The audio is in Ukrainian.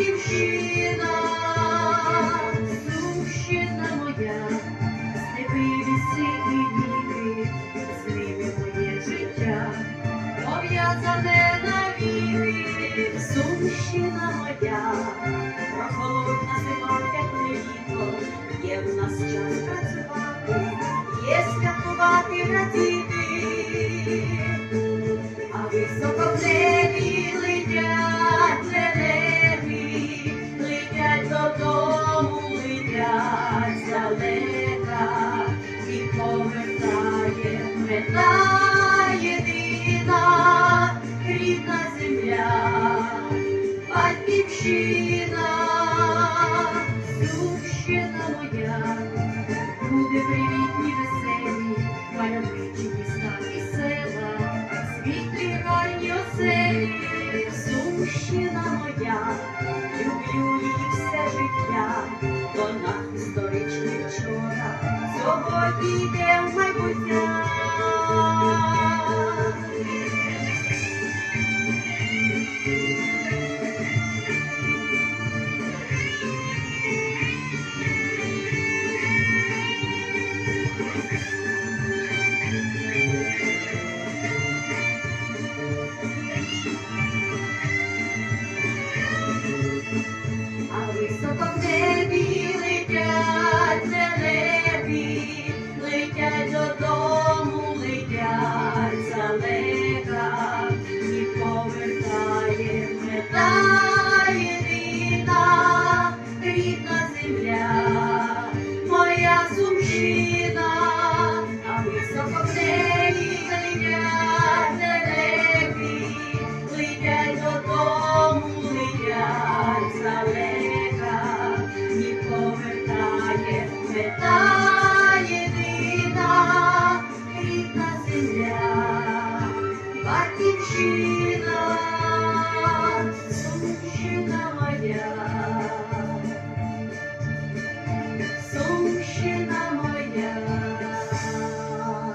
дівчина. Україна, сущена моя, буде привітні, веселі, мальовничі міста і села, світлі ранні оселі, сущина моя, люблю її все життя, вона історичний вчора, сьогодні йде в майбуття. та єдина рідна земля, батьківщина, сумщина моя.